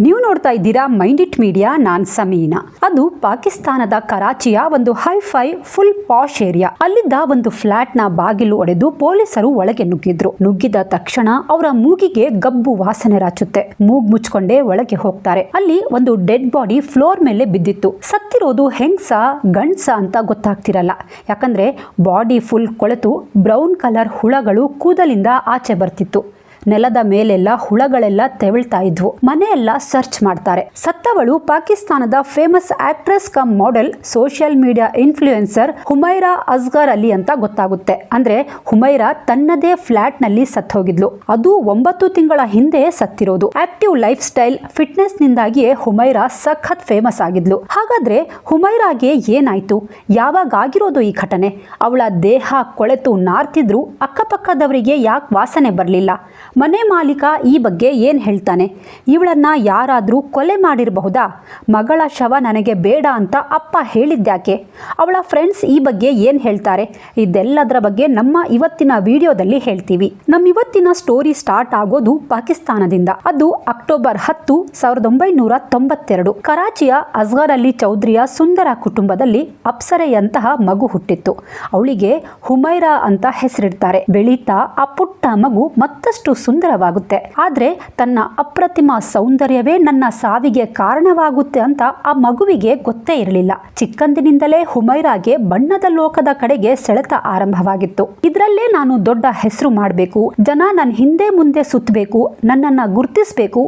ನೀವು ನೋಡ್ತಾ ಇದ್ದೀರಾ ಮೈಂಡ್ ಇಟ್ ಮೀಡಿಯಾ, ನಾನ್ ಸಮೀನಾ. ಅದು ಪಾಕಿಸ್ತಾನದ ಕರಾಚಿಯ ಒಂದು hi fi full posh area. ಅಲ್ಲಿದ್ದ ಒಂದು ಫ್ಲಾಟ್ನ ಬಾಗಿಲು ಒಡೆದು ಪೊಲೀಸರು ಒಳಗೆ ನುಗ್ಗಿದ್ರು. ನುಗ್ಗಿದ ತಕ್ಷಣ ಅವರ ಮೂಗಿಗೆ ಗಬ್ಬು ವಾಸನೆ ರಾಚುತ್ತೆ. ಮೂಗ್ ಮುಚ್ಕೊಂಡೇ ಒಳಗೆ ಹೋಗ್ತಾರೆ. ಅಲ್ಲಿ ಒಂದು ಡೆಡ್ ಬಾಡಿ ಫ್ಲೋರ್ ಮೇಲೆ ಬಿದ್ದಿತ್ತು. ಸತ್ತಿರೋದು ಹೆಂಗ್ಸ, ಗಂಡ್ಸ ಅಂತ ಗೊತ್ತಾಗ್ತಿರಲ್ಲ. ಯಾಕಂದ್ರೆ ಬಾಡಿ ಫುಲ್ ಕೊಳೆತು, ಬ್ರೌನ್ ಕಲರ್ ಹುಳಗಳು ಕೂದಲಿಂದ ಆಚೆ ಬರ್ತಿತ್ತು. ನೆಲದ ಮೇಲೆಲ್ಲ ಹುಳಗಳೆಲ್ಲ ತೆವಳ್ತಾ ಇದ್ವು. ಮನೆಯೆಲ್ಲ ಸರ್ಚ್ ಮಾಡ್ತಾರೆ. ಸತ್ತವಳು ಪಾಕಿಸ್ತಾನದ famous actress come model social media influencer Humaira Asghar Ali ಅಂತ ಗೊತ್ತಾಗುತ್ತೆ. ಅಂದ್ರೆ ಹುಮೈರಾ ತನ್ನದೇ ಫ್ಲಾಟ್ನಲ್ಲಿ ಸತ್ ಹೋಗಿದ್ಲು ಅದು ಒಂಬತ್ತು ತಿಂಗಳ ಹಿಂದೆ ಸತ್ತಿರೋದು. ಆಕ್ಟಿವ್ ಲೈಫ್ ಸ್ಟೈಲ್ ಫಿಟ್ನೆಸ್ ನಿಂದಾಗಿಯೇ ಹುಮೈರಾ ಸಖತ್ ಫೇಮಸ್ ಆಗಿದ್ಲು. ಹಾಗಾದ್ರೆ ಹುಮೈರಾಗೆ ಏನಾಯ್ತು? ಯಾವಾಗ ಆಗಿರೋದು ಈ ಘಟನೆ? ಅವಳ ದೇಹ ಕೊಳೆತು ನಾರ್ತಿದ್ರು, ಅಕ್ಕಪಕ್ಕದವರಿಗೆ ಯಾಕೆ ವಾಸನೆ ಬರಲಿಲ್ಲ? ಮನೆ ಮಾಲೀಕ ಈ ಬಗ್ಗೆ ಏನು ಹೇಳ್ತಾನೆ? ಇವಳನ್ನ ಯಾರಾದರೂ ಕೊಲೆ ಮಾಡಿರಬಹುದಾ? ಮಗಳ ಶವ ನನಗೆ ಬೇಡ ಅಂತ ಅಪ್ಪ ಹೇಳಿದ್ದ್ಯಾಕೆ? ಅವಳ ಫ್ರೆಂಡ್ಸ್ ಈ ಬಗ್ಗೆ ಏನು ಹೇಳ್ತಾರೆ? ಇದೆಲ್ಲದರ ಬಗ್ಗೆ ನಮ್ಮ ಇವತ್ತಿನ ವಿಡಿಯೋದಲ್ಲಿ ಹೇಳ್ತೀವಿ. ನಮ್ಮ ಇವತ್ತಿನ ಸ್ಟೋರಿ ಸ್ಟಾರ್ಟ್ ಆಗೋದು ಪಾಕಿಸ್ತಾನದಿಂದ. ಅದು ಅಕ್ಟೋಬರ್ ಹತ್ತು, ಸಾವಿರದ ಒಂಬೈನೂರ ತೊಂಬತ್ತೆರಡು. ಕರಾಚಿಯ ಅಸ್ಗರ್ ಅಲಿ ಚೌಧರಿಯ ಸುಂದರ ಕುಟುಂಬದಲ್ಲಿ ಅಪ್ಸರೆಯಂತಹ ಮಗು ಹುಟ್ಟಿತ್ತು. ಅವಳಿಗೆ ಹುಮೈರಾ ಅಂತ ಹೆಸರಿಡ್ತಾರೆ. ಬೆಳೀತಾ ಆ ಪುಟ್ಟ ಮಗು ಮತ್ತಷ್ಟು ಸುಂದರವಾಗುತ್ತೆ. ಆದ್ರೆ ತನ್ನ ಅಪ್ರತಿಮ ಸೌಂದರ್ಯವೇ ನನ್ನ ಸಾವಿಗೆ ಕಾರಣವಾಗುತ್ತೆ ಅಂತ ಆ ಮಗುವಿಗೆ ಗೊತ್ತೇ ಇರಲಿಲ್ಲ. ಚಿಕ್ಕಂದಿನಿಂದಲೇ ಹುಮೈರಾಗೆ ಬಣ್ಣದ ಲೋಕದ ಕಡೆಗೆ ಸೆಳೆತ ಆರಂಭವಾಗಿತ್ತು. ಇದರಲ್ಲೇ ನಾನು ದೊಡ್ಡ ಹೆಸರು ಮಾಡಬೇಕು, ಜನ ನನ್ನ ಹಿಂದೆ ಮುಂದೆ ಸುತ್ತಬೇಕು ನನ್ನನ್ನ ಗುರುತಿಸಬೇಕು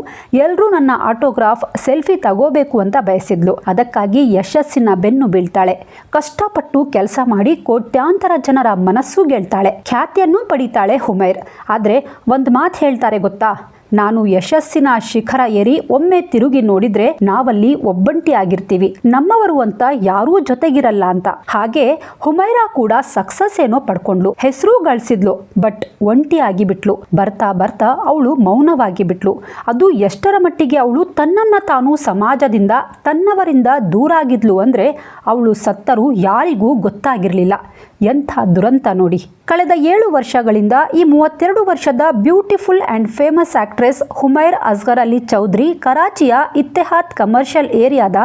ಎಲ್ಲರೂ ನನ್ನ ಆಟೋಗ್ರಾಫ್ ಸೆಲ್ಫಿ ತಗೋಬೇಕು ಅಂತ ಬಯಸಿದ್ಲು. ಅದಕ್ಕಾಗಿ ಯಶಸ್ಸಿನ ಬೆನ್ನು ಬೀಳ್ತಾಳೆ. ಕಷ್ಟಪಟ್ಟು ಕೆಲಸ ಮಾಡಿ ಕೋಟ್ಯಾಂತರ ಜನರ ಮನಸ್ಸು ಗೆಳ್ತಾಳೆ ಖ್ಯಾತಿಯನ್ನು ಪಡಿತಾಳೆ ಹುಮೈರ್. ಆದರೆ ಒಂದು ಮಾತು ಹೇಳ್ತಾರೆ ಗೊತ್ತಾ? ನಾನು ಯಶಸ್ಸಿನ ಶಿಖರ ಏರಿ ಒಮ್ಮೆ ತಿರುಗಿ ನೋಡಿದ್ರೆ ನಾವಲ್ಲಿ ಒಬ್ಬಂಟಿ ಆಗಿರ್ತೀವಿ. ನಮ್ಮವರು ಅಂತ ಯಾರೂ ಜೊತೆಗಿರಲ್ಲ ಅಂತ. ಹಾಗೆ ಹುಮೈರಾ ಕೂಡ ಸಕ್ಸಸ್ ಏನೋ ಪಡ್ಕೊಂಡ್ಲು. ಹೆಸರು ಗಳಿಸಿದ್ಲು, ಬಟ್ ಒಂಟಿ ಆಗಿಬಿಟ್ಲು. ಬರ್ತಾ ಬರ್ತಾ ಅವಳು ಮೌನವಾಗಿ ಬಿಟ್ಲು ಅದು ಎಷ್ಟರ ಮಟ್ಟಿಗೆ ಅವಳು ತನ್ನನ್ನ ತಾನು ಸಮಾಜದಿಂದ, ತನ್ನವರಿಂದ ದೂರ ಆಗಿದ್ಲು ಅಂದ್ರೆ ಅವಳು ಸತ್ತರೂ ಯಾರಿಗೂ ಗೊತ್ತಾಗಿರ್ಲಿಲ್ಲ. ಎಂಥ ದುರಂತ ನೋಡಿ. ಕಳೆದ ಏಳು ವರ್ಷಗಳಿಂದ ಈ ಮೂವತ್ತೆರಡು ವರ್ಷದ beautiful and famous actress Humair Asghar Ali Chaudhary ಕರಾಚಿಯ Ittehad commercial ಏರಿಯಾದ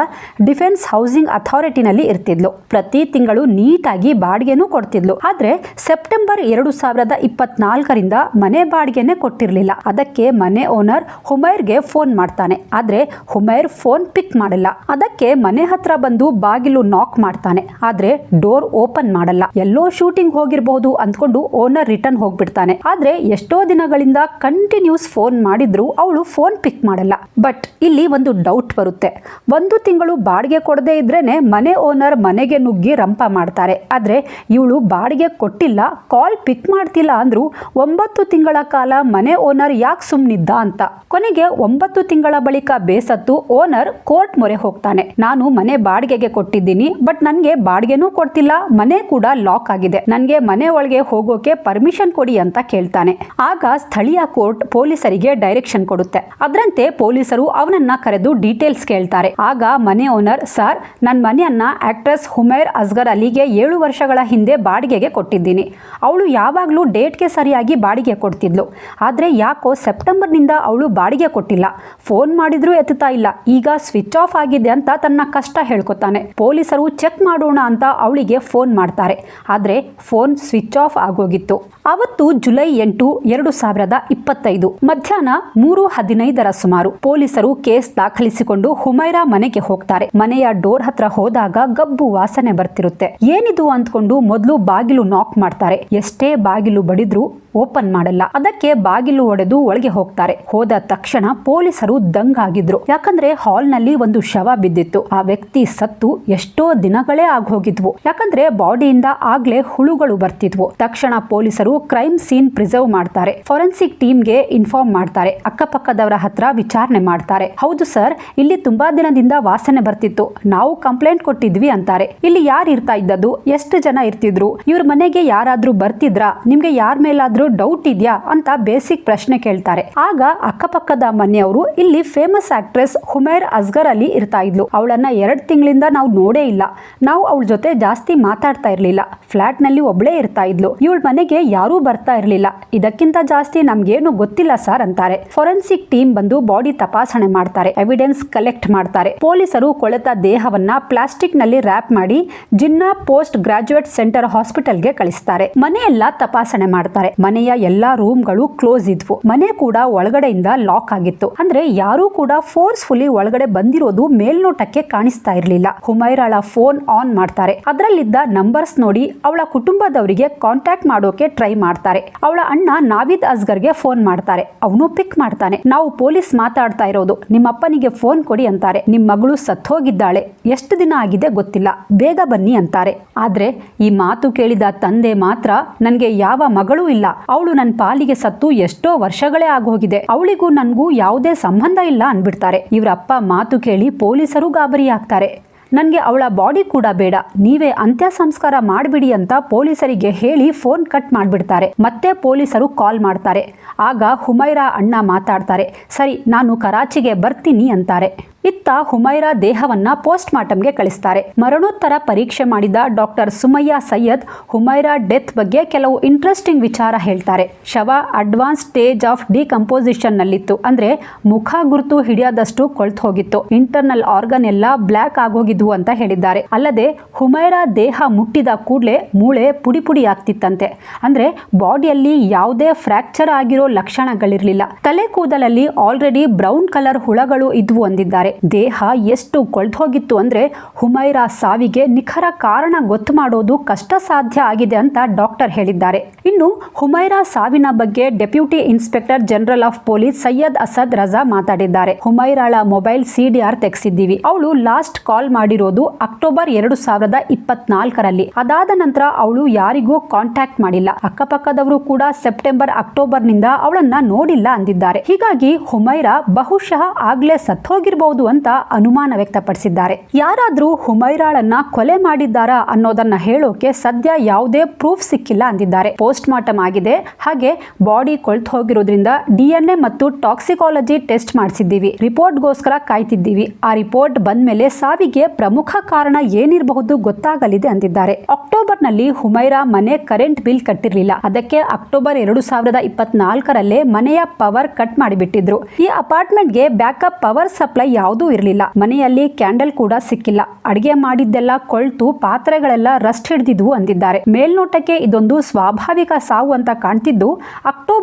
ಡಿಫೆನ್ಸ್ ಹೌಸಿಂಗ್ ಅಥಾರಿಟಿನಲ್ಲಿ ಇರ್ತಿದ್ಲು. ಪ್ರತಿ ತಿಂಗಳು ನೀಟಾಗಿ ಬಾಡಿಗೆನೂ ಕೊಡ್ತಿದ್ಲು. ಆದರೆ ಸೆಪ್ಟೆಂಬರ್ ಎರಡು ಸಾವಿರದ ಇಪ್ಪತ್ನಾಲ್ಕರಿಂದ ಮನೆ ಬಾಡಿಗೆನೆ ಕೊಟ್ಟಿರಲಿಲ್ಲ. ಅದಕ್ಕೆ ಮನೆ ಓನರ್ ಹುಮೈರ್ಗೆ ಫೋನ್ ಮಾಡ್ತಾನೆ. ಆದರೆ ಹುಮೈರ್ ಫೋನ್ ಪಿಕ್ ಮಾಡಲ್ಲ. ಅದಕ್ಕೆ ಮನೆ ಹತ್ರ ಬಂದು ಬಾಗಿಲು ನಾಕ್ ಮಾಡ್ತಾನೆ. ಆದರೆ ಡೋರ್ ಓಪನ್ ಮಾಡಲ್ಲ. ಎಲ್ಲೋ ಶೂಟಿಂಗ್ ಹೋಗಿರಬಹುದು ಅಂದ್ಕೊಂಡು ಓನರ್ ರಿಟರ್ನ್ ಹೋಗ್ಬಿಡ್ತಾನೆ. ಆದ್ರೆ ಎಷ್ಟೋ ದಿನಗಳಿಂದ ಕಂಟಿನ್ಯೂಸ್ ಫೋನ್ ಮಾಡಿದ್ರು ಅವಳು ಫೋನ್ ಪಿಕ್ ಮಾಡಲ್ಲ. ಬಟ್ ಇಲ್ಲಿ ಒಂದು ಡೌಟ್ ಬರುತ್ತೆ. ಒಂದು ತಿಂಗಳು ಬಾಡಿಗೆ ಕೊಡದೇ ಇದ್ರೇನೆ ಮನೆ ಓನರ್ ಮನೆಗೆ ನುಗ್ಗಿ ರಂಪ ಮಾಡ್ತಾರೆ. ಆದ್ರೆ ಇವಳು ಬಾಡಿಗೆ ಕೊಟ್ಟಿಲ್ಲ ಕಾಲ್ ಪಿಕ್ ಮಾಡ್ತಿಲ್ಲ ಅಂದ್ರು ಒಂಬತ್ತು ತಿಂಗಳ ಕಾಲ ಮನೆ ಓನರ್ ಯಾಕೆ ಸುಮ್ನಿದ್ದ ಅಂತ. ಕೊನೆಗೆ ಒಂಬತ್ತು ತಿಂಗಳ ಬಳಿಕ ಬೇಸತ್ತು ಓನರ್ ಕೋರ್ಟ್ ಮೊರೆ ಹೋಗ್ತಾನೆ. ನಾನು ಮನೆ ಬಾಡಿಗೆಗೆ ಕೊಟ್ಟಿದ್ದೀನಿ ಬಟ್ ನನಗೆ ಬಾಡಿಗೆನೂ ಕೊಡ್ತಿಲ್ಲ, ಮನೆ ಕೂಡ ಲಾಕ್ ಆಗಿದೆ. ನನಗೆ ಮನೆ ಒಳಗೆ ಹೋಗೋಕೆ ಪರ್ಮಿಷನ್ ಕೊಡಿ ಅಂತ ಕೇಳ್ತಾನೆ. ಆಗ ಸ್ಥಳೀಯ ಕೋರ್ಟ್ ಪೊಲೀಸರಿಗೆ ಡೈರೆಕ್ಷನ್ ಕೊಡುತ್ತೆ. ಅದರಂತೆ ಪೊಲೀಸರು ಅವನನ್ನ ಕರೆದು ಡೀಟೇಲ್ಸ್ ಕೇಳ್ತಾರೆ. ಆಗ ಮನೆ ಓನರ್ ಸರ್ ನನ್ನ ಮನೆಯನ್ನ ಆಕ್ಟ್ರೆಸ್ ಹುಮೇರ್ ಅಸ್ಗರ್ ಅಲಿಗೆ ಏಳು ವರ್ಷಗಳ ಹಿಂದೆ ಬಾಡಿಗೆಗೆ ಕೊಟ್ಟಿದ್ದೀನಿ. ಅವಳು ಯಾವಾಗಲೂ ಡೇಟ್ಗೆ ಸರಿಯಾಗಿ ಬಾಡಿಗೆ ಕೊಡ್ತಿದ್ಲು. ಆದರೆ ಯಾಕೋ ಸೆಪ್ಟೆಂಬರ್ನಿಂದ ಅವಳು ಬಾಡಿಗೆ ಕೊಟ್ಟಿಲ್ಲ. ಫೋನ್ ಮಾಡಿದ್ರೂ ಎತ್ತುತ್ತಾ ಇಲ್ಲ. ಈಗ ಸ್ವಿಚ್ ಆಫ್ ಆಗಿದೆ ಅಂತ ತನ್ನ ಕಷ್ಟ ಹೇಳ್ಕೊತಾನೆ. ಪೊಲೀಸರು ಚೆಕ್ ಮಾಡೋಣ ಅಂತ ಅವಳಿಗೆ ಫೋನ್ ಮಾಡ್ತಾರೆ. ಆದರೆ ಫೋನ್ ಸ್ವಿಚ್ ಆಫ್ ಆಗೋಗಿತ್ತು. ಅವತ್ತು ಜುಲೈ ಎಂಟು, ಎರಡು ಸಾವಿರದ ಇಪ್ಪತ್ತೈದು. ಮಧ್ಯಾಹ್ನ ಮೂರು ಹದಿನೈದರ ಸುಮಾರು. ಪೊಲೀಸರು ಕೇಸ್ ದಾಖಲಿಸಿಕೊಂಡು ಹುಮೈರಾ ಮನೆಗೆ ಹೋಗ್ತಾರೆ. ಮನೆಯ ಡೋರ್ ಹತ್ರ ಹೋದಾಗ ಗಬ್ಬು ವಾಸನೆ ಬರ್ತಿರುತ್ತೆ. ಏನಿದು ಅಂದ್ಕೊಂಡು ಮೊದಲು ಬಾಗಿಲು ನಾಕ್ ಮಾಡ್ತಾರೆ. ಎಷ್ಟೇ ಬಾಗಿಲು ಬಡಿದ್ರು ಓಪನ್ ಮಾಡಲ್ಲ. ಅದಕ್ಕೆ ಬಾಗಿಲು ಒಡೆದು ಒಳಗೆ ಹೋಗ್ತಾರೆ. ಹೋದ ತಕ್ಷಣ ಪೊಲೀಸರು ದಂಗಾಗಿದ್ರು ಯಾಕಂದ್ರೆ ಹಾಲ್ನಲ್ಲಿ ಒಂದು ಶವ ಬಿದ್ದಿತ್ತು. ಆ ವ್ಯಕ್ತಿ ಸತ್ತು ಎಷ್ಟೋ ದಿನಗಳೇ ಆಗೋಗಿದ್ವು. ಯಾಕಂದ್ರೆ ಬಾಡಿಯಿಂದ ಆಗ್ಲೇ ಹುಳುಗಳು ಬರ್ತಿದ್ವು. ತಕ್ಷಣ ಪೊಲೀಸರು ಕ್ರೈಮ್ ಸೀನ್ ಪ್ರಿಸರ್ವ್ ಮಾಡ್ತಾರೆ. ಫೊರೆನ್ಸಿಕ್ ಟೀಮ್ಗೆ ಇನ್ಫಾರ್ಮ್ ಮಾಡ್ತಾರೆ. ಅಕ್ಕಪಕ್ಕದವರ ಹತ್ರ ವಿಚಾರಣೆ ಮಾಡ್ತಾರೆ. ಹೌದು ಸರ್, ಇಲ್ಲಿ ತುಂಬಾ ದಿನದಿಂದ ವಾಸನೆ ಬರ್ತಿತ್ತು. ನಾವು ಕಂಪ್ಲೇಂಟ್ ಕೊಟ್ಟಿದ್ವಿ ಅಂತಾರೆ. ಇಲ್ಲಿ ಯಾರು ಇರ್ತಾ ಇದ್ದದ್ದು? ಎಷ್ಟು ಜನ ಇರ್ತಿದ್ರು? ಇವ್ರ ಮನೆಗೆ ಯಾರಾದ್ರೂ ಬರ್ತಿದ್ರಾ? ನಿಮ್ಗೆ ಯಾರ ಮೇಲಾದ್ರೂ ಡೌಟ್ ಇದೆಯಾ? ಅಂತ ಬೇಸಿಕ್ ಪ್ರಶ್ನೆ ಕೇಳ್ತಾರೆ. ಆಗ ಅಕ್ಕಪಕ್ಕದ ಮನೆಯವರು ಇಲ್ಲಿ ಫೇಮಸ್ ಆಕ್ಟ್ರೆಸ್ ಹುಮೇರ್ ಅಸ್ಗರ್ ಅಲ್ಲಿ ಇರ್ತಾ ಇದ್ಲು. ಅವಳನ್ನ ಎರಡ್ ತಿಂಗಳಿಂದ ನಾವು ನೋಡೇ ಇಲ್ಲ. ನಾವು ಅವಳ ಜೊತೆ ಜಾಸ್ತಿ ಮಾತಾಡ್ತಾ ಇರ್ಲಿಲ್ಲ. ಫ್ಲಾಟ್ನಲ್ಲಿ ಒಬ್ಳೇ ಇರ್ತಾ ಇದ್ಲು. ಇವಳ ಮನೆಗೆ ಯಾರೂ ಬರ್ತಾ ಇರಲಿಲ್ಲ. ಇದಕ್ಕಿಂತ ಜಾಸ್ತಿ ನಮ್ಗೇನು ಗೊತ್ತಿಲ್ಲ ಸರ್ ಅಂತಾರೆ. ಫೊರೆನ್ಸಿಕ್ ಟೀಮ್ ಬಂದು ಬಾಡಿ ತಪಾಸಣೆ ಮಾಡ್ತಾರೆ. ಎವಿಡೆನ್ಸ್ ಕಲೆಕ್ಟ್ ಮಾಡ್ತಾರೆ. ಪೊಲೀಸರು ಕೊಳೆತ ದೇಹವನ್ನ ಪ್ಲಾಸ್ಟಿಕ್ನಲ್ಲಿ ರ್ಯಾಪ್ ಮಾಡಿ ಜಿನ್ನಾ ಪೋಸ್ಟ್ ಗ್ರಾಜುಯೇಟ್ ಸೆಂಟರ್ ಹಾಸ್ಪಿಟಲ್ಗೆ ಕಳಿಸ್ತಾರೆ. ಮನೆಯೆಲ್ಲ ತಪಾಸಣೆ ಮಾಡ್ತಾರೆ. ಮನೆಯ ಎಲ್ಲಾ ರೂಮ್ಗಳು ಕ್ಲೋಸ್ ಇದ್ವು. ಮನೆ ಕೂಡ ಒಳಗಡೆಯಿಂದ ಲಾಕ್ ಆಗಿತ್ತು. ಅಂದ್ರೆ ಯಾರೂ ಕೂಡ ಫೋರ್ಸ್ಫುಲಿ ಒಳಗಡೆ ಬಂದಿರೋದು ಮೇಲ್ನೋಟಕ್ಕೆ ಕಾಣಿಸ್ತಾ ಇರಲಿಲ್ಲ. ಹುಮೈರಾಳ ಫೋನ್ ಆನ್ ಮಾಡ್ತಾರೆ. ಅದರಲ್ಲಿದ್ದ ನಂಬರ್ಸ್ ನೋಡಿ ಅವಳ ಕುಟುಂಬದವರಿಗೆ ಕಾಂಟ್ಯಾಕ್ಟ್ ಮಾಡೋಕೆ ಟ್ರೈ ಮಾಡ್ತಾರೆ. ಅವಳ ಅಣ್ಣ ನಾವಿದ್ ಅಸ್ಗರ್ಗೆ ಫೋನ್ ಮಾಡ್ತಾರೆ. ಅವನು ಪಿಕ್ ಮಾಡ್ತಾನೆ. ನಾವು ಪೊಲೀಸ್ ಮಾತಾಡ್ತಾ ಇರೋದು. ನಿಮ್ಮಪ್ಪನಿಗೆ ಫೋನ್ ಕೊಡಿ ಅಂತಾರೆ. ನಿಮ್ಮ ಮಗಳು ಸತ್ತೋಗಿದ್ದಾಳೆ. ಎಷ್ಟು ದಿನ ಆಗಿದೆ ಗೊತ್ತಿಲ್ಲ. ಬೇಗ ಬನ್ನಿ ಅಂತಾರೆ. ಆದ್ರೆ ಈ ಮಾತು ಕೇಳಿದ ತಂದೆ ಮಾತ್ರ ನನ್ಗೆ ಯಾವ ಮಗಳೂ ಇಲ್ಲ. ಅವಳು ನನ್ನ ಪಾಲಿಗೆ ಸತ್ತು ಎಷ್ಟೋ ವರ್ಷಗಳೇ ಆಗೋಗಿದೆ. ಅವಳಿಗೂ ನನ್ಗೂ ಯಾವುದೇ ಸಂಬಂಧ ಇಲ್ಲ ಅನ್ಬಿಡ್ತಾರೆ ಇವರಪ್ಪ ಮಾತು ಕೇಳಿ ಪೊಲೀಸರು ಗಾಬರಿ ಆಗ್ತಾರೆ. ನನಗೆ ಅವಳ ಬಾಡಿ ಕೂಡ ಬೇಡ. ನೀವೇ ಅಂತ್ಯ ಸಂಸ್ಕಾರ ಮಾಡಿಬಿಡಿ ಅಂತ ಪೊಲೀಸರಿಗೆ ಹೇಳಿ ಫೋನ್ ಕಟ್ ಮಾಡಿಬಿಡ್ತಾರೆ. ಮತ್ತೆ ಪೊಲೀಸರು ಕಾಲ್ ಮಾಡ್ತಾರೆ. ಆಗ ಹುಮೈರಾ ಅಣ್ಣ ಮಾತಾಡ್ತಾರೆ. ಸರಿ, ನಾನು ಕರಾಚಿಗೆ ಬರ್ತೀನಿ ಅಂತಾರೆ. ಇತ್ತ ಹುಮೈರಾ ದೇಹವನ್ನ ಪೋಸ್ಟ್ ಮಾರ್ಟಮ್ಗೆ ಕಳಿಸ್ತಾರೆ. ಮರಣೋತ್ತರ ಪರೀಕ್ಷೆ ಮಾಡಿದ ಡಾಕ್ಟರ್ ಸುಮಯ್ಯ ಸೈಯದ್ ಹುಮೈರಾ ಡೆತ್ ಬಗ್ಗೆ ಕೆಲವು ಇಂಟ್ರೆಸ್ಟಿಂಗ್ ವಿಚಾರ ಹೇಳ್ತಾರೆ. ಶವ ಅಡ್ವಾನ್ಸ್ ಸ್ಟೇಜ್ ಆಫ್ ಡಿಕಂಪೋಸಿಷನ್ ನಲ್ಲಿತ್ತು ಅಂದ್ರೆ ಮುಖ ಗುರುತು ಹಿಡಿಯದಷ್ಟು ಕೊಳ್ತು ಹೋಗಿತ್ತು ಇಂಟರ್ನಲ್ ಆರ್ಗನ್ ಎಲ್ಲ ಬ್ಲ್ಯಾಕ್ ಆಗೋಗಿದ್ವು ಅಂತ ಹೇಳಿದ್ದಾರೆ. ಅಲ್ಲದೆ ಹುಮೈರಾ ದೇಹ ಮುಟ್ಟಿದ ಕೂಡಲೇ ಮೂಳೆ ಪುಡಿ ಪುಡಿ ಆಗ್ತಿತ್ತಂತೆ. ಅಂದ್ರೆ ಬಾಡಿಯಲ್ಲಿ ಯಾವುದೇ ಫ್ರಾಕ್ಚರ್ ಆಗಿರೋ ಲಕ್ಷಣಗಳಿರಲಿಲ್ಲ. ತಲೆ ಕೂದಲಲ್ಲಿ ಆಲ್ರೆಡಿ ಬ್ರೌನ್ ಕಲರ್ ಹುಳಗಳು ಇದ್ವು ಅಂದಿದ್ದಾರೆ. ದೇಹ ಎಷ್ಟು ಕೊಳ್ತೋಗಿತ್ತು ಅಂದ್ರೆ ಹುಮೈರಾ ಸಾವಿಗೆ ನಿಖರ ಕಾರಣ ಗೊತ್ತು ಮಾಡೋದು ಕಷ್ಟ ಸಾಧ್ಯ ಆಗಿದೆ ಅಂತ ಡಾಕ್ಟರ್ ಹೇಳಿದ್ದಾರೆ. ಇನ್ನು ಹುಮೈರಾ ಸಾವಿನ ಬಗ್ಗೆ deputy inspector general of police Syed Asad Raza ಮಾತಾಡಿದ್ದಾರೆ. ಹುಮೈರಾಳ ಮೊಬೈಲ್ ಸಿಡಿಆರ್ ತೆಗೆಸಿದ್ದೀವಿ. ಅವಳು ಲಾಸ್ಟ್ ಕಾಲ್ ಮಾಡಿರೋದು ಅಕ್ಟೋಬರ್ ಎರಡು ಸಾವಿರದ ಇಪ್ಪತ್ನಾಲ್ಕರಲ್ಲಿ. ಅದಾದ ನಂತರ ಅವಳು ಯಾರಿಗೂ ಕಾಂಟ್ಯಾಕ್ಟ್ ಮಾಡಿಲ್ಲ. ಅಕ್ಕಪಕ್ಕದವರು ಕೂಡ ಸೆಪ್ಟೆಂಬರ್ ಅಕ್ಟೋಬರ್ನಿಂದ ಅವಳನ್ನ ನೋಡಿಲ್ಲ ಅಂದಿದ್ದಾರೆ. ಹೀಗಾಗಿ ಹುಮೈರಾ ಬಹುಶಃ ಆಗ್ಲೇ ಸತ್ತೋಗಿರ್ಬಹುದು ಅಂತ ಅನುಮಾನ ವ್ಯಕ್ತಪಡಿಸಿದ್ದಾರೆ. ಯಾರಾದರೂ ಹುಮೈರಾಳನ್ನ ಕೊಲೆ ಮಾಡಿದ್ದಾರಾ ಅನ್ನೋದನ್ನ ಹೇಳೋಕೆ ಸದ್ಯ ಯಾವುದೇ ಪ್ರೂಫ್ ಸಿಕ್ಕಿಲ್ಲ ಅಂದಿದ್ದಾರೆ. ಪೋಸ್ಟ್ ಮಾರ್ಟಮ್ ಆಗಿದೆ. ಹಾಗೆ ಬಾಡಿ ಕೊಳ್ತು ಹೋಗಿರೋದ್ರಿಂದ ಡಿಎನ್ಎ ಮತ್ತು ಟಾಕ್ಸಿಕಾಲಜಿ ಟೆಸ್ಟ್ ಮಾಡಿಸಿದ್ದೀವಿ. ರಿಪೋರ್ಟ್ಗೋಸ್ಕರ ಕಾಯ್ತಿದ್ದೀವಿ. ಆ ರಿಪೋರ್ಟ್ ಬಂದ್ಮೇಲೆ ಸಾವಿಗೆ ಪ್ರಮುಖ ಕಾರಣ ಏನಿರಬಹುದು ಗೊತ್ತಾಗಲಿದೆ ಅಂದಿದ್ದಾರೆ. ಅಕ್ಟೋಬರ್ನಲ್ಲಿ ಹುಮೈರಾ ಮನೆ ಕರೆಂಟ್ ಬಿಲ್ ಕಟ್ಟಿರಲಿಲ್ಲ. ಅದಕ್ಕೆ ಅಕ್ಟೋಬರ್ ಎರಡು ಸಾವಿರದ ಇಪ್ಪತ್ನಾಲ್ಕರಲ್ಲೇ ಮನೆಯ ಪವರ್ ಕಟ್ ಮಾಡಿಬಿಟ್ಟಿದ್ರು. ಈ ಅಪಾರ್ಟ್ಮೆಂಟ್ಗೆ ಬ್ಯಾಕಪ್ ಪವರ್ ಸಪ್ಲೈ ಯಾವುದೂ ಇರಲಿಲ್ಲ. ಮನೆಯಲ್ಲಿ ಕ್ಯಾಂಡಲ್ ಕೂಡ ಸಿಕ್ಕಿಲ್ಲ. ಅಡಿಗೆ ಮಾಡಿದ್ದೆಲ್ಲ ಕೊಳ್ತು, ಪಾತ್ರೆಗಳೆಲ್ಲ ರಸ್ಟ್ ಹಿಡಿದಿದ್ವು ಅಂದಿದ್ದಾರೆ. ಮೇಲ್ನೋಟಕ್ಕೆ ಇದೊಂದು ಸ್ವಾಭಾವಿಕ ಸಾವು ಅಂತ ಕಾಣ್ತಿದ್ದು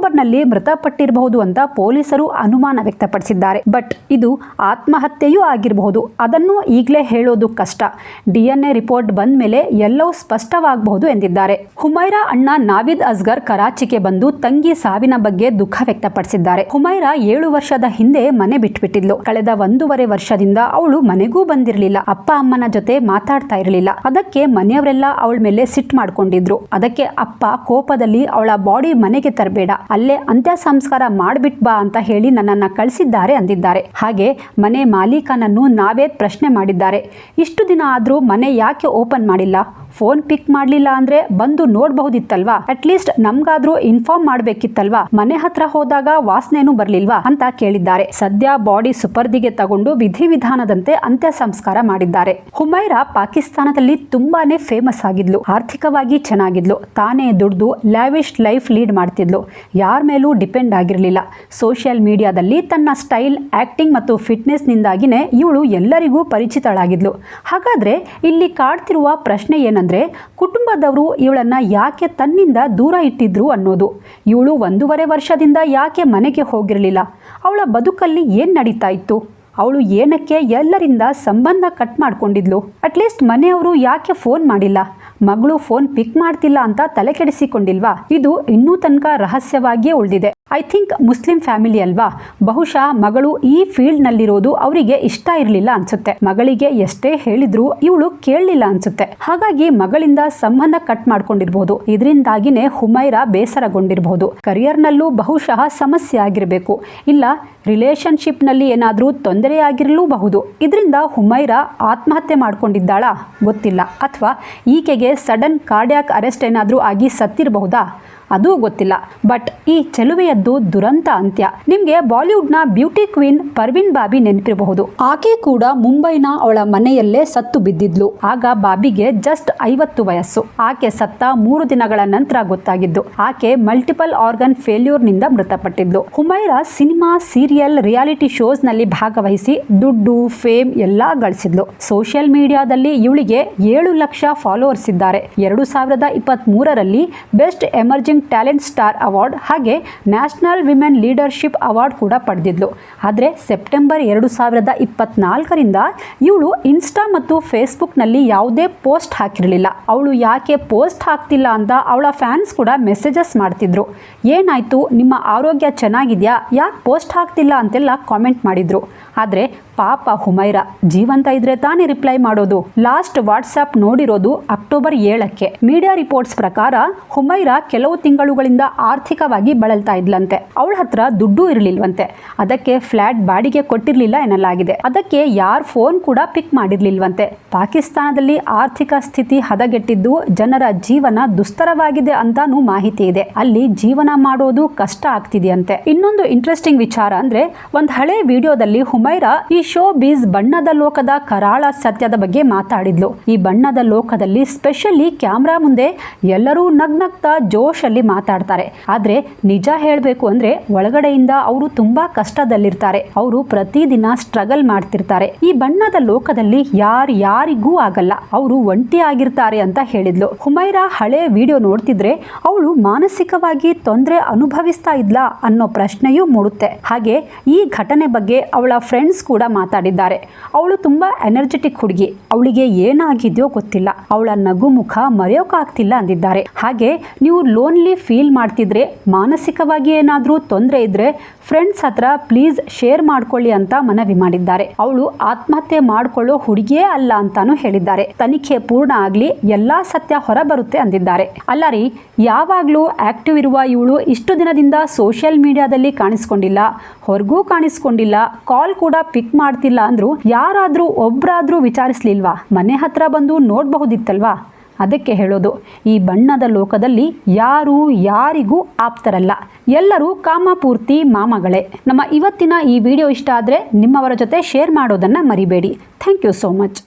ಅಕ್ಟೋಬರ್ನಲ್ಲಿ ಮೃತಪಟ್ಟಿರಬಹುದು ಅಂತ ಪೊಲೀಸರು ಅನುಮಾನ ವ್ಯಕ್ತಪಡಿಸಿದ್ದಾರೆ. ಬಟ್ ಇದು ಆತ್ಮಹತ್ಯೆಯೂ ಆಗಿರಬಹುದು. ಅದನ್ನು ಈಗಲೇ ಹೇಳೋದು ಕಷ್ಟ. ಡಿಎನ್ಎ ರಿಪೋರ್ಟ್ ಬಂದ ಮೇಲೆ ಎಲ್ಲವೂ ಸ್ಪಷ್ಟವಾಗಬಹುದು ಎಂದಿದ್ದಾರೆ. ಹುಮೈರಾ ಅಣ್ಣ ನಾವಿದ್ ಅಸ್ಗರ್ ಕರಾಚಿಗೆ ಬಂದು ತಂಗಿ ಸಾವಿನ ಬಗ್ಗೆ ದುಃಖ ವ್ಯಕ್ತಪಡಿಸಿದ್ದಾರೆ. ಹುಮೈರಾ ಏಳು ವರ್ಷದ ಹಿಂದೆ ಮನೆ ಬಿಟ್ಬಿಟ್ಟಿದ್ಲು. ಕಳೆದ ಒಂದೂವರೆ ವರ್ಷದಿಂದ ಅವಳು ಮನೆಗೂ ಬಂದಿರಲಿಲ್ಲ. ಅಪ್ಪ ಅಮ್ಮನ ಜೊತೆ ಮಾತಾಡ್ತಾ ಇರಲಿಲ್ಲ. ಅದಕ್ಕೆ ಮನೆಯವರೆಲ್ಲ ಅವಳ ಮೇಲೆ ಸಿಟ್ ಮಾಡ್ಕೊಂಡಿದ್ರು. ಅದಕ್ಕೆ ಅಪ್ಪ ಕೋಪದಲ್ಲಿ ಅವಳ ಬಾಡಿ ಮನೆಗೆ ತರಬೇಡ. ಅಲ್ಲೇ ಅಂತ್ಯ ಸಂಸ್ಕಾರ ಮಾಡ್ಬಿಟ್ ಬಾ ಅಂತ ಹೇಳಿ ನನ್ನನ್ನು ಕಳಿಸಿದ್ದಾರೆ ಅಂದಿದ್ದಾರೆ. ಹಾಗೆ ಮನೆ ಮಾಲೀಕನನ್ನು ನಾವೇ ಪ್ರಶ್ನೆ ಮಾಡಿದ್ದಾರೆ. ಇಷ್ಟು ದಿನ ಆದರೂ ಮನೆ ಯಾಕೆ ಓಪನ್ ಮಾಡಿಲ್ಲ? ಫೋನ್ ಪಿಕ್ ಮಾಡಲಿಲ್ಲ ಅಂದ್ರೆ ಬಂದು ನೋಡಬಹುದಿತ್ತಲ್ವಾ? At least ನಮ್ಗಾದ್ರೂ inform ಮಾಡಬೇಕಿತ್ತಲ್ವಾ? ಮನೆ ಹತ್ರ ಹೋದಾಗ ವಾಸನೆನೂ ಬರಲಿಲ್ವಾ ಅಂತ ಕೇಳಿದ್ದಾರೆ. ಸದ್ಯ ಬಾಡಿ ಸುಪರ್ದಿಗೆ ತಗೊಂಡು ವಿಧಿವಿಧಾನದಂತೆ ಅಂತ್ಯ ಸಂಸ್ಕಾರ ಮಾಡಿದ್ದಾರೆ. ಹುಮೈರಾ ಪಾಕಿಸ್ತಾನದಲ್ಲಿ ತುಂಬಾನೇ ಫೇಮಸ್ ಆಗಿದ್ಲು. ಆರ್ಥಿಕವಾಗಿ ಚೆನ್ನಾಗಿದ್ಲು. ತಾನೇ ದುಡ್ದು ಲ್ಯಾವಿಶ್ ಲೈಫ್ ಲೀಡ್ ಮಾಡ್ತಿದ್ಲು. ಯಾರ ಮೇಲೂ ಡಿಪೆಂಡ್ ಆಗಿರಲಿಲ್ಲ. ಸೋಷಿಯಲ್ ಮೀಡಿಯಾದಲ್ಲಿ ತನ್ನ ಸ್ಟೈಲ್ ಆ್ಯಕ್ಟಿಂಗ್ ಮತ್ತು ಫಿಟ್ನೆಸ್ನಿಂದಾಗಿಯೇ ಇವಳು ಎಲ್ಲರಿಗೂ ಪರಿಚಿತಳಾಗಿದ್ಲು. ಹಾಗಾದರೆ ಇಲ್ಲಿ ಕಾಡ್ತಿರುವ ಪ್ರಶ್ನೆ ಏನಂದರೆ, ಕುಟುಂಬದವರು ಇವಳನ್ನು ಯಾಕೆ ತನ್ನಿಂದ ದೂರ ಇಟ್ಟಿದ್ರು ಅನ್ನೋದು. ಇವಳು ಒಂದೂವರೆ ವರ್ಷದಿಂದ ಯಾಕೆ ಮನೆಗೆ ಹೋಗಿರಲಿಲ್ಲ? ಅವಳ ಬದುಕಲ್ಲಿ ಏನು ನಡೀತಾ ಇತ್ತು? ಅವಳು ಏನಕ್ಕೆ ಎಲ್ಲರಿಂದ ಸಂಬಂಧ ಕಟ್ ಮಾಡ್ಕೊಂಡಿದ್ಲು? ಅಟ್ಲೀಸ್ಟ್ ಮನೆಯವರು ಯಾಕೆ ಫೋನ್ ಮಾಡಿಲ್ಲ? ಮಗಳು ಫೋನ್ ಪಿಕ್ ಮಾಡ್ತಿಲ್ಲ ಅಂತ ತಲೆ ಕೆಡಿಸಿಕೊಂಡಿಲ್ವಾ? ಇದು ಇನ್ನೂ ತನಕ ರಹಸ್ಯವಾಗಿಯೇ ಉಳಿದಿದೆ. ಐ ಥಿಂಕ್ ಮುಸ್ಲಿಂ ಫ್ಯಾಮಿಲಿ ಅಲ್ವಾ? ಬಹುಶಃ ಮಗಳು ಈ ಫೀಲ್ಡ್ ನಲ್ಲಿರೋದು ಅವರಿಗೆ ಇಷ್ಟ ಇರಲಿಲ್ಲ ಅನ್ಸುತ್ತೆ. ಮಗಳಿಗೆ ಎಷ್ಟೇ ಹೇಳಿದ್ರು ಇವಳು ಕೇಳಲಿಲ್ಲ ಅನ್ಸುತ್ತೆ. ಹಾಗಾಗಿ ಮಗಳಿಂದ ಸಂಬಂಧ ಕಟ್ ಮಾಡ್ಕೊಂಡಿರ್ಬೋದು. ಇದರಿಂದಾಗಿನೇ ಹುಮೈರಾ ಬೇಸರಗೊಂಡಿರಬಹುದು ಕರಿಯರ್ನಲ್ಲೂ ಬಹುಶಃ ಸಮಸ್ಯೆ ಆಗಿರಬೇಕು. ಇಲ್ಲ ರಿಲೇಶನ್ಶಿಪ್ನಲ್ಲಿ ಏನಾದರೂ ತೊಂದರೆ ಆಗಿರಲೂಬಹುದು. ಇದರಿಂದ ಹುಮೈರಾ ಆತ್ಮಹತ್ಯೆ ಮಾಡ್ಕೊಂಡಿದ್ದಾಳಾ? ಗೊತ್ತಿಲ್ಲ. ಅಥವಾ ಈಕೆಗೆ ಸಡನ್ ಕಾರ್ಡ್ಯಾಕ್ ಅರೆಸ್ಟ್ ಏನಾದರೂ ಆಗಿ ಸತ್ತಿರಬಹುದಾ? ಅದೂ ಗೊತ್ತಿಲ್ಲ. ಬಟ್ ಈ ಚೆಲುವೆಯದ್ದು ದುರಂತ ಅಂತ್ಯ. ನಿಮ್ಗೆ ಬಾಲಿವುಡ್ನ ಬ್ಯೂಟಿ ಕ್ವೀನ್ ಪರ್ವಿನ್ ಬಾಬಿ ನೆನಪಿರಬಹುದು. ಆಕೆ ಕೂಡ ಮುಂಬೈನ ಅವಳ ಮನೆಯಲ್ಲೇ ಸತ್ತು ಬಿದ್ದಿದ್ಲು. ಆಗ ಬಾಬಿಗೆ ಜಸ್ಟ್ ಐವತ್ತು ವಯಸ್ಸು. ಆಕೆ ಸತ್ತ ಮೂರು ದಿನಗಳ ನಂತರ ಗೊತ್ತಾಗಿದ್ದು. ಆಕೆ ಮಲ್ಟಿಪಲ್ ಆರ್ಗನ್ ಫೇಲ್ಯೂರ್ನಿಂದ ಮೃತಪಟ್ಟಿದ್ಲು. ಹುಮೈರಾ ಸಿನಿಮಾ, ಸೀರಿಯಲ್, ರಿಯಾಲಿಟಿ ಶೋಸ್ನಲ್ಲಿ ಭಾಗವಹಿಸಿ ದುಡ್ಡು, ಫೇಮ್ ಎಲ್ಲಾ ಗಳಿಸಿದ್ಲು. ಸೋಷಿಯಲ್ ಮೀಡಿಯಾದಲ್ಲಿ ಇವಳಿಗೆ ಏಳು ಲಕ್ಷ ಫಾಲೋವರ್ಸ್ ಇದ್ದಾರೆ. ಎರಡು ಸಾವಿರದ ಇಪ್ಪತ್ತ್ ಮೂರರಲ್ಲಿ best emerging talent star award ಹಾಗೆ ನ್ಯಾಷನಲ್ ವಿಮೆನ್ ಲೀಡರ್ಶಿಪ್ ಅವಾರ್ಡ್ ಕೂಡ ಪಡೆದಿದ್ಲು. ಆದರೆ ಸೆಪ್ಟೆಂಬರ್ ಎರಡು ಸಾವಿರದ ಇಪ್ಪತ್ನಾಲ್ಕರಿಂದ ಇವಳು ಇನ್ಸ್ಟಾ ಮತ್ತು ಫೇಸ್ಬುಕ್ನಲ್ಲಿ ಯಾವುದೇ ಪೋಸ್ಟ್ ಹಾಕಿರಲಿಲ್ಲ. ಅವಳು ಯಾಕೆ ಪೋಸ್ಟ್ ಹಾಕ್ತಿಲ್ಲ ಅಂತ ಅವಳ ಫ್ಯಾನ್ಸ್ ಕೂಡ ಮೆಸೇಜಸ್ ಮಾಡ್ತಿದ್ರು. ಏನಾಯ್ತು? ನಿಮ್ಮ ಆರೋಗ್ಯ ಚೆನ್ನಾಗಿದೆಯಾ? ಯಾಕೆ ಪೋಸ್ಟ್ ಹಾಕ್ತಿಲ್ಲ ಅಂತೆಲ್ಲ ಕಾಮೆಂಟ್ ಮಾಡಿದ್ರು. ಆದರೆ ಪಾಪ ಹುಮೈರ, ಜೀವಂತ ಇದ್ರೆ ತಾನೇ ರಿಪ್ಲೈ ಮಾಡೋದು. ಲಾಸ್ಟ್ ವಾಟ್ಸಾಪ್ ನೋಡಿರೋದು ಅಕ್ಟೋಬರ್ ಏಳಕ್ಕೆ. ಮೀಡಿಯಾ ರಿಪೋರ್ಟ್ಸ್ ಪ್ರಕಾರ ಹುಮೈರಾ ಕೆಲವು ತಿಂಗಳುಗಳಿಂದ ಆರ್ಥಿಕವಾಗಿ ಬಳಲ್ತಾ ಇದ್ಲಂತೆ. ಅವಳ ಹತ್ರ ದುಡ್ಡು ಇರಲಿಲ್ವಂತೆ. ಅದಕ್ಕೆ ಫ್ಲಾಟ್ ಬಾಡಿಗೆ ಕೊಟ್ಟಿರಲಿಲ್ಲ ಎನ್ನಲಾಗಿದೆ. ಅದಕ್ಕೆ ಯಾರ್ ಫೋನ್ ಕೂಡ ಪಿಕ್ ಮಾಡಿರ್ಲಿಲ್ವಂತೆ. ಪಾಕಿಸ್ತಾನದಲ್ಲಿ ಆರ್ಥಿಕ ಸ್ಥಿತಿ ಹದಗೆಟ್ಟಿದ್ದು ಜನರ ಜೀವನ ದುಸ್ತರವಾಗಿದೆ ಅಂತಾನೂ ಮಾಹಿತಿ ಇದೆ. ಅಲ್ಲಿ ಜೀವನ ಮಾಡೋದು ಕಷ್ಟ ಆಗ್ತಿದೆಯಂತೆ. ಇನ್ನೊಂದು ಇಂಟ್ರೆಸ್ಟಿಂಗ್ ವಿಚಾರ ಅಂದ್ರೆ, ಒಂದ್ ಹಳೆ ವಿಡಿಯೋದಲ್ಲಿ ಹುಮೈರಾ ಈ ಶೋ ಬೀಸ್ ಬಣ್ಣದ ಲೋಕದ ಕರಾಳ ಸತ್ಯದ ಬಗ್ಗೆ ಮಾತಾಡಿದ್ಲು. ಈ ಬಣ್ಣದ ಲೋಕದಲ್ಲಿ ಸ್ಪೆಷಲಿ ಕ್ಯಾಮ್ರಾ ಮುಂದೆ ಎಲ್ಲರೂ ನಗ್ನಗ್ತಾ ಜೋಶಲ್ಲಿ ಮಾತಾಡ್ತಾರೆ. ಆದ್ರೆ ನಿಜ ಹೇಳಬೇಕು ಅಂದ್ರೆ ಒಳಗಡೆಯಿಂದ ಅವರು ತುಂಬಾ ಕಷ್ಟದಲ್ಲಿರ್ತಾರೆ. ಅವರು ಪ್ರತಿದಿನ ಸ್ಟ್ರಗಲ್ ಮಾಡ್ತಿರ್ತಾರೆ. ಈ ಬಣ್ಣದ ಲೋಕದಲ್ಲಿ ಯಾರು ಯಾರಿಗೂ ಆಗಲ್ಲ. ಅವರು ಒಂಟಿ ಆಗಿರ್ತಾರೆ ಅಂತ ಹೇಳಿದ್ಲು. ಹುಮೈರಾ ಹಳೆ ವಿಡಿಯೋ ನೋಡ್ತಿದ್ರೆ ಅವಳು ಮಾನಸಿಕವಾಗಿ ತೊಂದರೆ ಅನುಭವಿಸ್ತಾ ಇದ್ಲ ಅನ್ನೋ ಪ್ರಶ್ನೆಯೂ ಮೂಡುತ್ತೆ. ಹಾಗೆ ಈ ಘಟನೆ ಬಗ್ಗೆ ಅವಳ ಫ್ರೆಂಡ್ಸ್ ಕೂಡ ಮಾತಾಡಿದ್ದಾರೆ. ಅವಳು ತುಂಬಾ ಎನರ್ಜೆಟಿಕ್ ಹುಡುಗಿ. ಅವಳಿಗೆ ಏನಾಗಿದೆಯೋ ಗೊತ್ತಿಲ್ಲ. ಅವಳ ನಗು ಮುಖ ಮರೆಯೋಕಾಗ್ತಿಲ್ಲ ಅಂದಿದ್ದಾರೆ. ಹಾಗೆ ನೀವು ಲೋನ್ಲಿ ಫೀಲ್ ಮಾಡ್ತಿದ್ರೆ, ಮಾನಸಿಕವಾಗಿ ಏನಾದರೂ ತೊಂದರೆ ಇದ್ರೆ ಫ್ರೆಂಡ್ಸ್ ಹತ್ರ ಪ್ಲೀಸ್ ಶೇರ್ ಮಾಡ್ಕೊಳ್ಳಿ ಅಂತ ಮನವಿ ಮಾಡಿದ್ದಾರೆ. ಅವಳು ಆತ್ಮಹತ್ಯೆ ಮಾಡ್ಕೊಳ್ಳೋ ಹುಡುಗಿಯೇ ಅಲ್ಲ ಅಂತಾನು ಹೇಳಿದ್ದಾರೆ. ತನಿಖೆ ಪೂರ್ಣ ಆಗ್ಲಿ, ಎಲ್ಲಾ ಸತ್ಯ ಹೊರಬರುತ್ತೆ ಅಂದಿದ್ದಾರೆ. ಅಲ್ಲ ರೀ, ಯಾವಾಗ್ಲೂ ಆಕ್ಟಿವ್ ಇರುವ ಇವಳು ಇಷ್ಟು ದಿನದಿಂದ ಸೋಷಿಯಲ್ ಮೀಡಿಯಾದಲ್ಲಿ ಕಾಣಿಸ್ಕೊಂಡಿಲ್ಲ. ಹೊರಗೂ ಕಾಣಿಸ್ಕೊಂಡಿಲ್ಲ. ಕಾಲ್ ಕೂಡ ಪಿಕ್ ಮಾಡ್ತಿಲ್ಲ ಅಂದ್ರು ಯಾರಾದ್ರೂ ಒಬ್ರಾದ್ರೂ ವಿಚಾರಿಸ್ಲಿಲ್ವಾ? ಮನೆ ಹತ್ರ ಬಂದು ನೋಡಬಹುದಿತ್ತಲ್ವಾ? ಅದಕ್ಕೆ ಹೇಳೋದು, ಈ ಬಣ್ಣದ ಲೋಕದಲ್ಲಿ ಯಾರು ಯಾರಿಗೂ ಆಪ್ತರಲ್ಲ. ಎಲ್ಲರೂ ಕಾಮಪೂರ್ತಿ ಮಾಮಗಳೇ. ನಮ್ಮ ಇವತ್ತಿನ ಈ ವಿಡಿಯೋ ಇಷ್ಟ ಆದರೆ ನಿಮ್ಮವರ ಜೊತೆ ಶೇರ್ ಮಾಡೋದನ್ನು ಮರಿಬೇಡಿ. Thank you so much